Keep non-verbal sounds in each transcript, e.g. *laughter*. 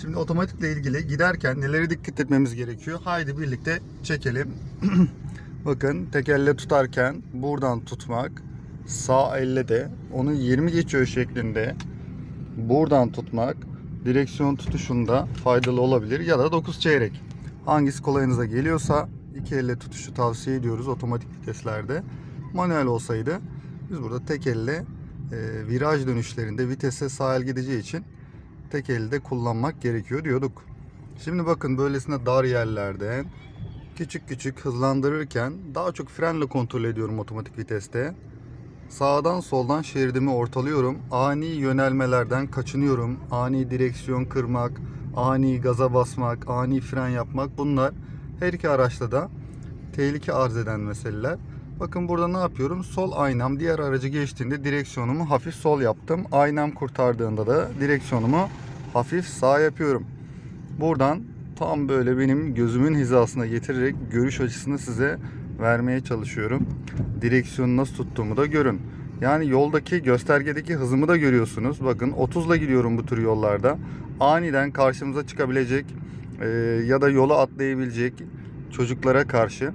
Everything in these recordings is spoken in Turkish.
Şimdi otomatikle ilgili giderken nelere dikkat etmemiz gerekiyor? Haydi birlikte çekelim. *clears throat* Bakın tek elle tutarken buradan tutmak, sağ elle de onu 20 geçiyor şeklinde buradan tutmak direksiyon tutuşunda faydalı olabilir ya da 9 çeyrek. Hangisi kolayınıza geliyorsa iki elle tutuşu tavsiye ediyoruz otomatik viteslerde. Manuel olsaydı biz burada tek elle e, viraj dönüşlerinde vitese sağ el gideceği için tek elde kullanmak gerekiyor diyorduk. Şimdi bakın böylesine dar yerlerden küçük küçük hızlandırırken daha çok frenle kontrol ediyorum otomatik viteste. Sağdan soldan şeridimi ortalıyorum. Ani yönelmelerden kaçınıyorum. Ani direksiyon kırmak, ani gaza basmak, ani fren yapmak bunlar her iki araçta da tehlike arz eden meseleler. Bakın burada ne yapıyorum? Sol aynam diğer aracı geçtiğinde direksiyonumu hafif sol yaptım. Aynam kurtardığında da direksiyonumu hafif sağ yapıyorum. Buradan tam böyle benim gözümün hizasına getirerek görüş açısını size vermeye çalışıyorum. Direksiyonu nasıl tuttuğumu da görün. Yani yoldaki göstergedeki hızımı da görüyorsunuz. Bakın 30 ile gidiyorum bu tür yollarda. Aniden karşımıza çıkabilecek e, ya da yola atlayabilecek çocuklara karşı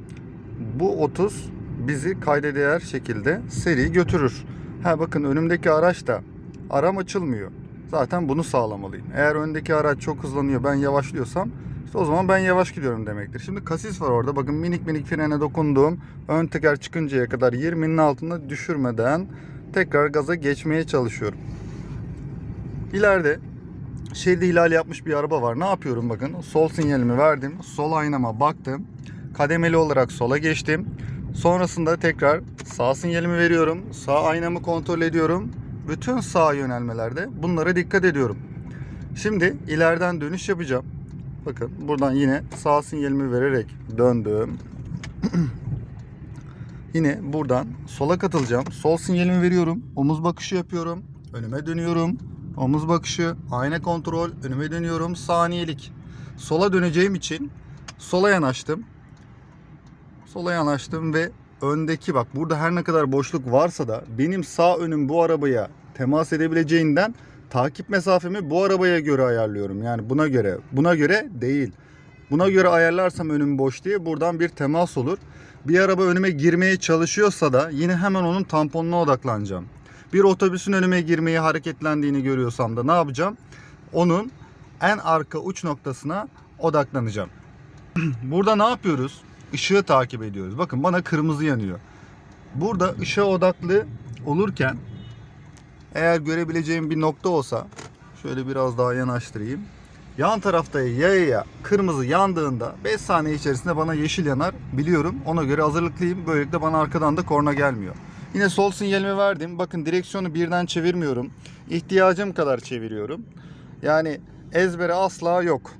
bu 30 bizi kayda değer şekilde seri götürür. Ha bakın önümdeki araç da aram açılmıyor. Zaten bunu sağlamalıyım. Eğer öndeki araç çok hızlanıyor ben yavaşlıyorsam işte o zaman ben yavaş gidiyorum demektir. Şimdi kasis var orada. Bakın minik minik frene dokunduğum ön teker çıkıncaya kadar 20'nin altında düşürmeden tekrar gaza geçmeye çalışıyorum. İleride şerit ihlali yapmış bir araba var. Ne yapıyorum bakın. Sol sinyalimi verdim. Sol aynama baktım. Kademeli olarak sola geçtim. Sonrasında tekrar sağ sinyalimi veriyorum. Sağ aynamı kontrol ediyorum. Bütün sağ yönelmelerde bunlara dikkat ediyorum. Şimdi ileriden dönüş yapacağım. Bakın buradan yine sağ sinyalimi vererek döndüm. *clears throat* yine buradan sola katılacağım. Sol sinyalimi veriyorum. Omuz bakışı yapıyorum. Önüme dönüyorum. Omuz bakışı, ayna kontrol, önüme dönüyorum. Saniyelik. Sola döneceğim için sola yanaştım. Sola yanaştım ve öndeki bak burada her ne kadar boşluk varsa da benim sağ önüm bu arabaya temas edebileceğinden takip mesafemi bu arabaya göre ayarlıyorum. Yani buna göre, buna göre değil. Buna göre ayarlarsam önüm boş diye buradan bir temas olur. Bir araba önüme girmeye çalışıyorsa da yine hemen onun tamponuna odaklanacağım. Bir otobüsün önüme girmeye hareketlendiğini görüyorsam da ne yapacağım? Onun en arka uç noktasına odaklanacağım. *clears throat* Burada ne yapıyoruz? Işığı takip ediyoruz. Bakın bana kırmızı yanıyor. Burada ışığa odaklı olurken eğer görebileceğim bir nokta olsa şöyle biraz daha yanaştırayım. Yan tarafta yayaya kırmızı yandığında 5 saniye içerisinde bana yeşil yanar biliyorum. Ona göre hazırlıklıyım. Böylelikle bana arkadan da korna gelmiyor. Yine sol sinyalimi verdim. Bakın direksiyonu birden çevirmiyorum. İhtiyacım kadar çeviriyorum. Yani ezbere asla yok.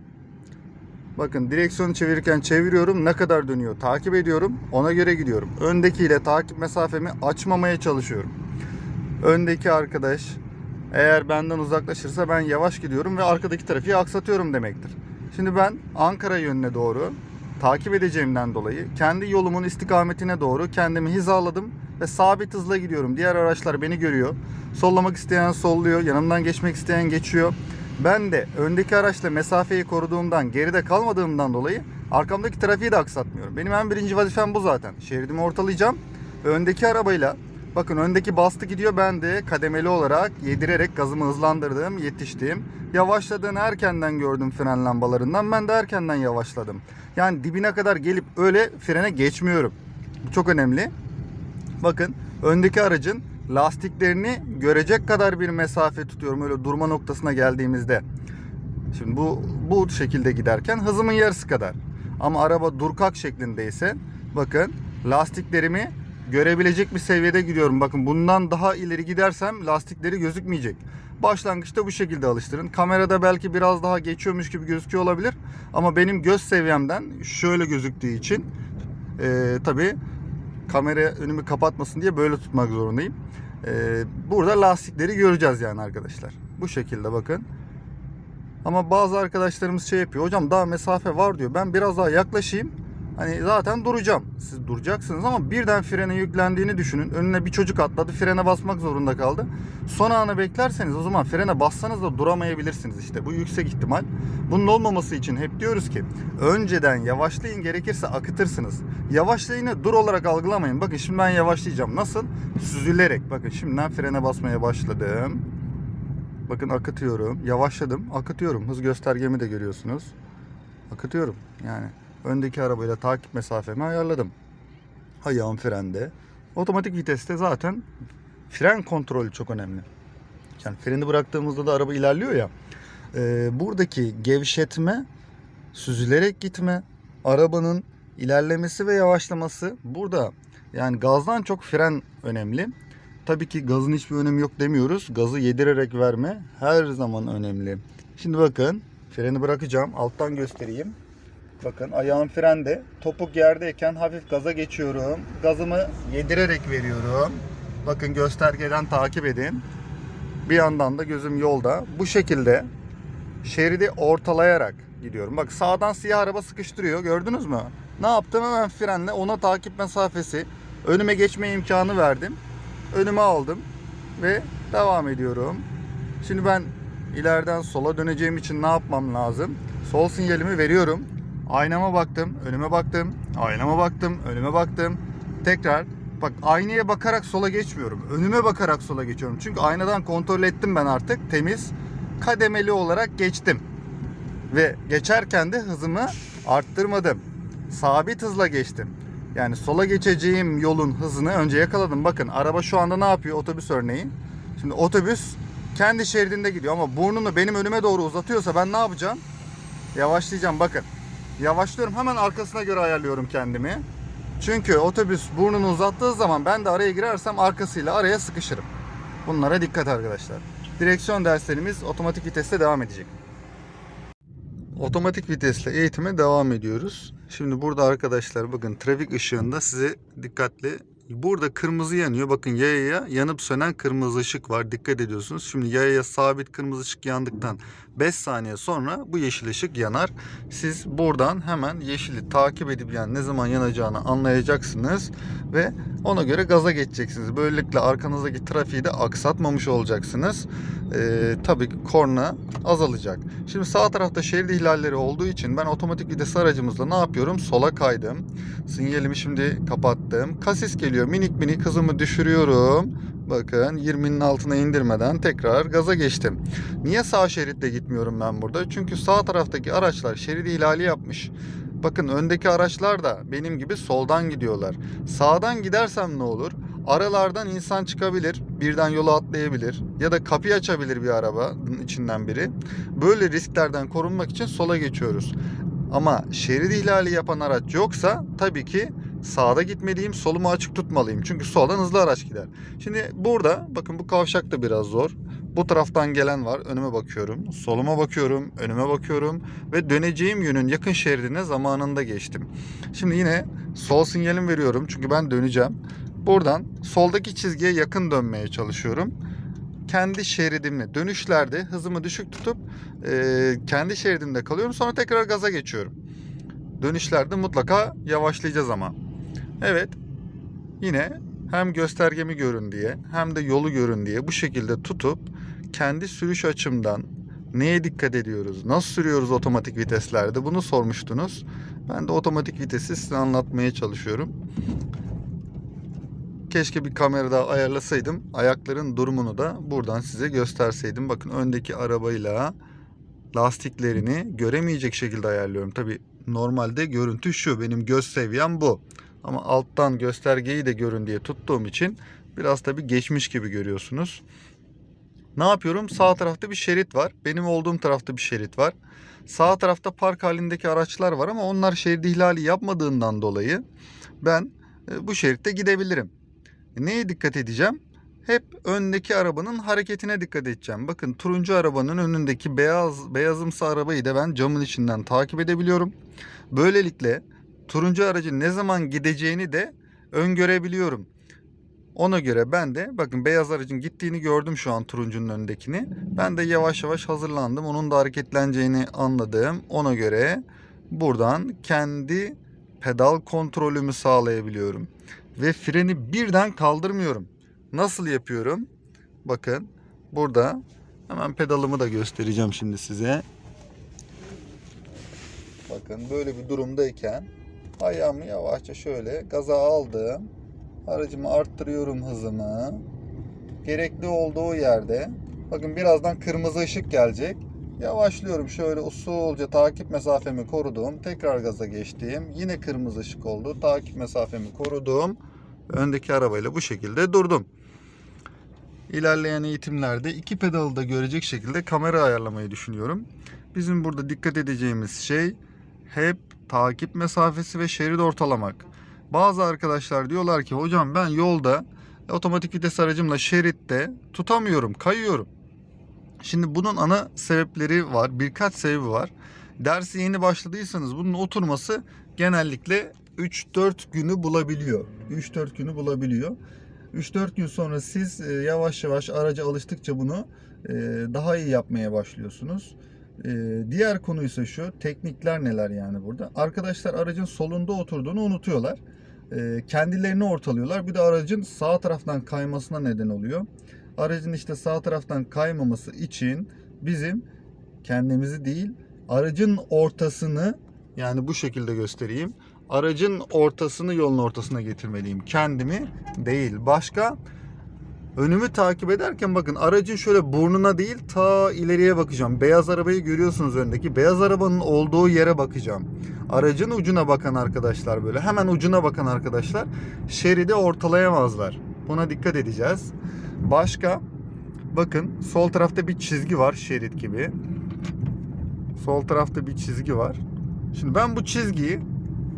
Bakın direksiyonu çevirirken çeviriyorum. Ne kadar dönüyor takip ediyorum. Ona göre gidiyorum. Öndekiyle takip mesafemi açmamaya çalışıyorum. Öndeki arkadaş eğer benden uzaklaşırsa ben yavaş gidiyorum ve arkadaki trafiği aksatıyorum demektir. Şimdi ben Ankara yönüne doğru takip edeceğimden dolayı kendi yolumun istikametine doğru kendimi hizaladım ve sabit hızla gidiyorum. Diğer araçlar beni görüyor. Sollamak isteyen solluyor, yanımdan geçmek isteyen geçiyor. Ben de öndeki araçla mesafeyi koruduğumdan, geride kalmadığımdan dolayı arkamdaki trafiği de aksatmıyorum. Benim en birinci vazifem bu zaten. Şeridimi ortalayacağım öndeki arabayla Bakın öndeki bastı gidiyor ben de kademeli olarak yedirerek gazımı hızlandırdım, yetiştim. Yavaşladığını erkenden gördüm fren lambalarından. Ben de erkenden yavaşladım. Yani dibine kadar gelip öyle frene geçmiyorum. Bu çok önemli. Bakın öndeki aracın lastiklerini görecek kadar bir mesafe tutuyorum öyle durma noktasına geldiğimizde. Şimdi bu bu şekilde giderken hızımın yarısı kadar. Ama araba durkak şeklindeyse bakın lastiklerimi görebilecek bir seviyede gidiyorum. Bakın bundan daha ileri gidersem lastikleri gözükmeyecek. Başlangıçta bu şekilde alıştırın. Kamerada belki biraz daha geçiyormuş gibi gözüküyor olabilir. Ama benim göz seviyemden şöyle gözüktüğü için e, tabii kamera önümü kapatmasın diye böyle tutmak zorundayım. E, burada lastikleri göreceğiz yani arkadaşlar. Bu şekilde bakın. Ama bazı arkadaşlarımız şey yapıyor. Hocam daha mesafe var diyor. Ben biraz daha yaklaşayım. Hani zaten duracağım. Siz duracaksınız ama birden frene yüklendiğini düşünün. Önüne bir çocuk atladı. Frene basmak zorunda kaldı. Son anı beklerseniz o zaman frene bassanız da duramayabilirsiniz işte. Bu yüksek ihtimal. Bunun olmaması için hep diyoruz ki önceden yavaşlayın gerekirse akıtırsınız. Yavaşlayını dur olarak algılamayın. Bakın şimdi ben yavaşlayacağım. Nasıl? Süzülerek. Bakın şimdiden frene basmaya başladım. Bakın akıtıyorum. Yavaşladım. Akıtıyorum. Hız göstergemi de görüyorsunuz. Akıtıyorum. Yani öndeki arabayla takip mesafemi ayarladım. Ayağım frende. Otomatik viteste zaten fren kontrolü çok önemli. Yani freni bıraktığımızda da araba ilerliyor ya. e, buradaki gevşetme, süzülerek gitme, arabanın ilerlemesi ve yavaşlaması burada yani gazdan çok fren önemli. Tabii ki gazın hiçbir önemi yok demiyoruz. Gazı yedirerek verme her zaman önemli. Şimdi bakın freni bırakacağım. Alttan göstereyim. Bakın ayağım frende. Topuk yerdeyken hafif gaza geçiyorum. Gazımı yedirerek veriyorum. Bakın göstergeden takip edin. Bir yandan da gözüm yolda. Bu şekilde şeridi ortalayarak gidiyorum. Bak sağdan siyah araba sıkıştırıyor. Gördünüz mü? Ne yaptım? Hemen frenle ona takip mesafesi önüme geçme imkanı verdim. Önüme aldım ve devam ediyorum. Şimdi ben ileriden sola döneceğim için ne yapmam lazım? Sol sinyalimi veriyorum. Aynama baktım, önüme baktım, aynama baktım, önüme baktım. Tekrar bak aynaya bakarak sola geçmiyorum. Önüme bakarak sola geçiyorum. Çünkü aynadan kontrol ettim ben artık temiz. Kademeli olarak geçtim. Ve geçerken de hızımı arttırmadım. Sabit hızla geçtim. Yani sola geçeceğim yolun hızını önce yakaladım. Bakın araba şu anda ne yapıyor? Otobüs örneği. Şimdi otobüs kendi şeridinde gidiyor ama burnunu benim önüme doğru uzatıyorsa ben ne yapacağım? Yavaşlayacağım bakın. Yavaşlıyorum hemen arkasına göre ayarlıyorum kendimi. Çünkü otobüs burnunu uzattığı zaman ben de araya girersem arkasıyla araya sıkışırım. Bunlara dikkat arkadaşlar. Direksiyon derslerimiz otomatik viteste devam edecek. Otomatik vitesle eğitime devam ediyoruz. Şimdi burada arkadaşlar bakın trafik ışığında size dikkatli Burada kırmızı yanıyor. Bakın yayaya yanıp sönen kırmızı ışık var. Dikkat ediyorsunuz. Şimdi yayaya sabit kırmızı ışık yandıktan 5 saniye sonra bu yeşil ışık yanar. Siz buradan hemen yeşili takip edip yani ne zaman yanacağını anlayacaksınız ve ona göre gaza geçeceksiniz. Böylelikle arkanızdaki trafiği de aksatmamış olacaksınız. Ee, tabii korna azalacak. Şimdi sağ tarafta şerit ihlalleri olduğu için ben otomatik vites aracımızla ne yapıyorum? Sola kaydım. Sinyalimi şimdi kapattım. Kasis geliyor. Minik minik hızımı düşürüyorum. Bakın 20'nin altına indirmeden tekrar gaza geçtim. Niye sağ şeritte gitmiyorum ben burada? Çünkü sağ taraftaki araçlar şeridi ihlali yapmış. Bakın öndeki araçlar da benim gibi soldan gidiyorlar. Sağdan gidersem ne olur? Aralardan insan çıkabilir, birden yola atlayabilir ya da kapıyı açabilir bir arabanın içinden biri. Böyle risklerden korunmak için sola geçiyoruz. Ama şerit ihlali yapan araç yoksa tabii ki sağda gitmeliyim, solumu açık tutmalıyım. Çünkü soldan hızlı araç gider. Şimdi burada bakın bu kavşak da biraz zor. Bu taraftan gelen var. Önüme bakıyorum. Soluma bakıyorum. Önüme bakıyorum. Ve döneceğim yönün yakın şeridine zamanında geçtim. Şimdi yine sol sinyalim veriyorum. Çünkü ben döneceğim. Buradan soldaki çizgiye yakın dönmeye çalışıyorum. Kendi şeridimle dönüşlerde hızımı düşük tutup e, kendi şeridimde kalıyorum. Sonra tekrar gaza geçiyorum. Dönüşlerde mutlaka yavaşlayacağız ama. Evet. Yine hem göstergemi görün diye hem de yolu görün diye bu şekilde tutup kendi sürüş açımdan neye dikkat ediyoruz? Nasıl sürüyoruz otomatik viteslerde? Bunu sormuştunuz. Ben de otomatik vitesi size anlatmaya çalışıyorum. Keşke bir kamera daha ayarlasaydım. Ayakların durumunu da buradan size gösterseydim. Bakın öndeki arabayla lastiklerini göremeyecek şekilde ayarlıyorum. Tabi normalde görüntü şu. Benim göz seviyem bu. Ama alttan göstergeyi de görün diye tuttuğum için biraz tabi geçmiş gibi görüyorsunuz. Ne yapıyorum? Sağ tarafta bir şerit var. Benim olduğum tarafta bir şerit var. Sağ tarafta park halindeki araçlar var ama onlar şerit ihlali yapmadığından dolayı ben e, bu şeritte gidebilirim. E, Neye dikkat edeceğim? Hep öndeki arabanın hareketine dikkat edeceğim. Bakın turuncu arabanın önündeki beyaz beyazımsı arabayı da ben camın içinden takip edebiliyorum. Böylelikle turuncu aracın ne zaman gideceğini de öngörebiliyorum. Ona göre ben de bakın beyaz aracın gittiğini gördüm şu an turuncunun önündekini. Ben de yavaş yavaş hazırlandım. Onun da hareketleneceğini anladım. Ona göre buradan kendi pedal kontrolümü sağlayabiliyorum. Ve freni birden kaldırmıyorum. Nasıl yapıyorum? Bakın burada hemen pedalımı da göstereceğim şimdi size. Bakın böyle bir durumdayken ayağımı yavaşça şöyle gaza aldım. Aracımı arttırıyorum hızımı. Gerekli olduğu yerde bakın birazdan kırmızı ışık gelecek. Yavaşlıyorum şöyle usulca takip mesafemi korudum. Tekrar gaza geçtim. Yine kırmızı ışık oldu. Takip mesafemi korudum. Öndeki arabayla bu şekilde durdum. İlerleyen eğitimlerde iki pedalı da görecek şekilde kamera ayarlamayı düşünüyorum. Bizim burada dikkat edeceğimiz şey hep takip mesafesi ve şerit ortalamak. Bazı arkadaşlar diyorlar ki hocam ben yolda otomatik vites aracımla şeritte tutamıyorum, kayıyorum. Şimdi bunun ana sebepleri var. Birkaç sebebi var. Dersi yeni başladıysanız bunun oturması genellikle 3-4 günü bulabiliyor. 3-4 günü bulabiliyor. 3-4 gün sonra siz e, yavaş yavaş araca alıştıkça bunu e, daha iyi yapmaya başlıyorsunuz. E, Diğer konu ise şu, teknikler neler yani burada? Arkadaşlar aracın solunda oturduğunu unutuyorlar. E, Kendilerini ortalıyorlar. Bir de aracın sağ taraftan kaymasına neden oluyor. Aracın işte sağ taraftan kaymaması için bizim kendimizi değil, aracın ortasını yani bu şekilde göstereyim. Aracın ortasını yolun ortasına getirmeliyim. Kendimi değil. Başka önümü takip ederken bakın aracın şöyle burnuna değil ta ileriye bakacağım. Beyaz arabayı görüyorsunuz öndeki. Beyaz arabanın olduğu yere bakacağım. Aracın ucuna bakan arkadaşlar böyle hemen ucuna bakan arkadaşlar şeridi ortalayamazlar. Buna dikkat edeceğiz. Başka bakın sol tarafta bir çizgi var şerit gibi. Sol tarafta bir çizgi var. Şimdi ben bu çizgiyi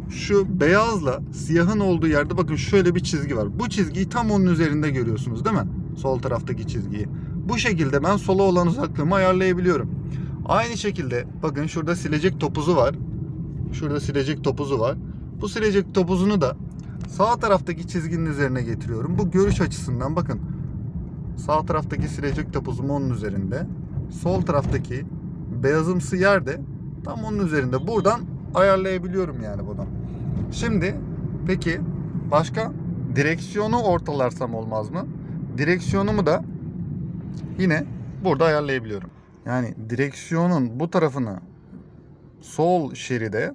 şu beyazla siyahın olduğu yerde bakın şöyle bir çizgi var. Bu çizgiyi tam onun üzerinde görüyorsunuz değil mi? Sol taraftaki çizgiyi. Bu şekilde ben sola olan uzaklığımı ayarlayabiliyorum. Aynı şekilde bakın şurada silecek topuzu var. Şurada silecek topuzu var. Bu silecek topuzunu da sağ taraftaki çizginin üzerine getiriyorum. Bu görüş açısından bakın. Sağ taraftaki silecek topuzum onun üzerinde. Sol taraftaki beyazımsı yerde tam onun üzerinde. Buradan ayarlayabiliyorum yani bunu. Şimdi peki başka direksiyonu ortalarsam olmaz mı? Direksiyonumu da yine burada ayarlayabiliyorum. Yani direksiyonun bu tarafını sol şeride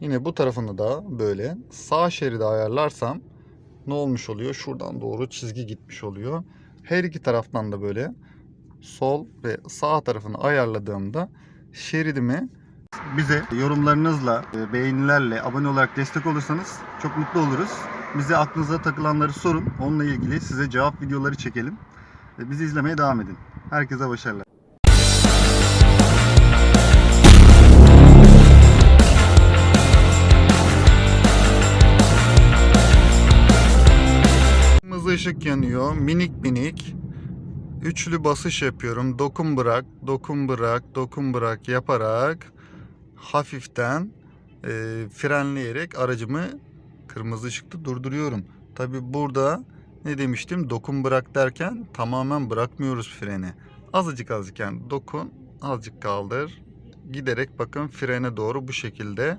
yine bu tarafını da böyle sağ şeride ayarlarsam ne olmuş oluyor? Şuradan doğru çizgi gitmiş oluyor. Her iki taraftan da böyle sol ve sağ tarafını ayarladığımda şeridimi bize yorumlarınızla, e, beğenilerle, abone olarak destek olursanız çok mutlu oluruz. Bize aklınıza takılanları sorun. Onunla ilgili size cevap videoları çekelim. Ve Bizi izlemeye devam edin. Herkese başarılar. Kırmızı ışık yanıyor. Minik minik. Üçlü basış yapıyorum. Dokun bırak, dokun bırak, dokun bırak yaparak hafiften e, frenleyerek aracımı kırmızı ışıkta durduruyorum. Tabi burada ne demiştim? Dokun bırak derken tamamen bırakmıyoruz freni. Azıcık azıcık yani dokun, azıcık kaldır. Giderek bakın frene doğru bu şekilde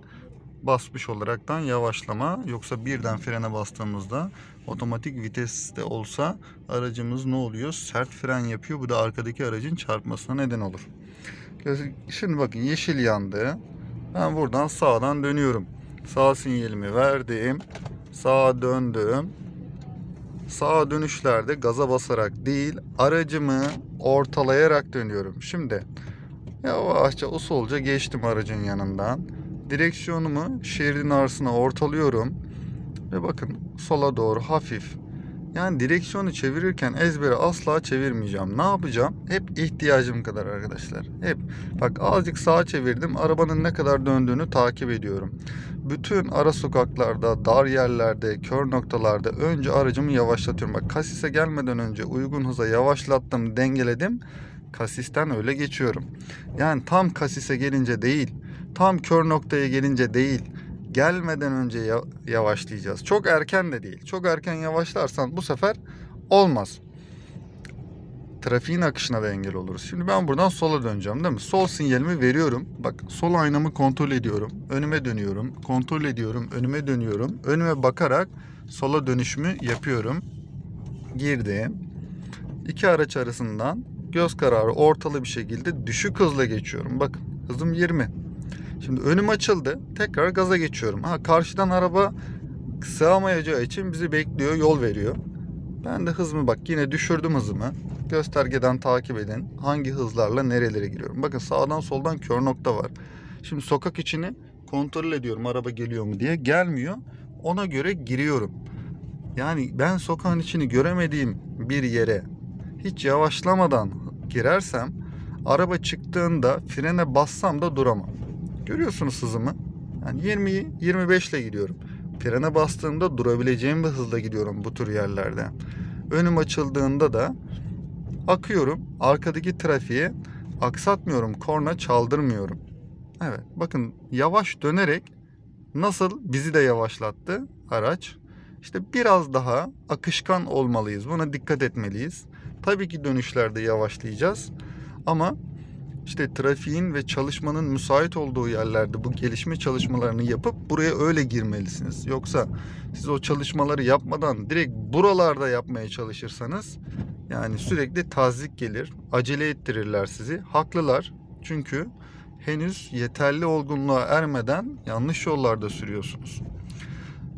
basmış olaraktan yavaşlama. Yoksa birden frene bastığımızda otomatik viteste olsa aracımız ne oluyor? Sert fren yapıyor. Bu da arkadaki aracın çarpmasına neden olur. Şimdi bakın yeşil yandı. Ben buradan sağdan dönüyorum. Sağ sinyalimi verdim. Sağa döndüm. Sağa dönüşlerde gaza basarak değil aracımı ortalayarak dönüyorum. Şimdi yavaşça usulca geçtim aracın yanından. Direksiyonumu şeridin arasına ortalıyorum. Ve bakın sola doğru hafif. Yani direksiyonu çevirirken ezbere asla çevirmeyeceğim. Ne yapacağım? Hep ihtiyacım kadar arkadaşlar. Hep. Bak azıcık sağa çevirdim. Arabanın ne kadar döndüğünü takip ediyorum. Bütün ara sokaklarda, dar yerlerde, kör noktalarda önce aracımı yavaşlatıyorum. Bak kasise gelmeden önce uygun hıza yavaşlattım, dengeledim. Kasisten öyle geçiyorum. Yani tam kasise gelince değil, tam kör noktaya gelince değil gelmeden önce ya- yavaşlayacağız. Çok erken de değil. Çok erken yavaşlarsan bu sefer olmaz. trafiğin akışına da engel oluruz. Şimdi ben buradan sola döneceğim değil mi? Sol sinyalimi veriyorum. Bak sol aynamı kontrol ediyorum. Önüme dönüyorum. Kontrol ediyorum. Önüme dönüyorum. Önüme bakarak sola dönüşümü yapıyorum. Girdim. İki araç arasından göz kararı ortalı bir şekilde düşük hızla geçiyorum. Bakın hızım 20. Şimdi önüm açıldı. Tekrar gaza geçiyorum. Ha karşıdan araba sığamayacağı için bizi bekliyor, yol veriyor. Ben de hızımı bak yine düşürdüm hızımı. Göstergeden takip edin. Hangi hızlarla nerelere giriyorum. Bakın sağdan soldan kör nokta var. Şimdi sokak içini kontrol ediyorum araba geliyor mu diye. Gelmiyor. Ona göre giriyorum. Yani ben sokağın içini göremediğim bir yere hiç yavaşlamadan girersem araba çıktığında frene bassam da duramam. Görüyorsunuz hızımı. Yani 20 25 ile gidiyorum. Frene bastığımda durabileceğim bir hızla gidiyorum bu tür yerlerde. Önüm açıldığında da akıyorum. Arkadaki trafiğe aksatmıyorum. Korna çaldırmıyorum. Evet bakın yavaş dönerek nasıl bizi de yavaşlattı araç. İşte biraz daha akışkan olmalıyız. Buna dikkat etmeliyiz. Tabii ki dönüşlerde yavaşlayacağız. Ama işte trafiğin ve çalışmanın müsait olduğu yerlerde bu gelişme çalışmalarını yapıp buraya öyle girmelisiniz. Yoksa siz o çalışmaları yapmadan direkt buralarda yapmaya çalışırsanız yani sürekli tazik gelir, acele ettirirler sizi. Haklılar çünkü henüz yeterli olgunluğa ermeden yanlış yollarda sürüyorsunuz.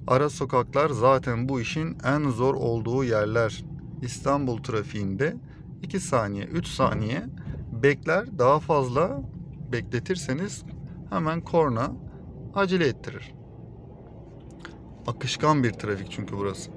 Ara sokaklar zaten bu işin en zor olduğu yerler. İstanbul trafiğinde 2 saniye, 3 saniye bekler daha fazla bekletirseniz hemen korna acele ettirir. Akışkan bir trafik çünkü burası.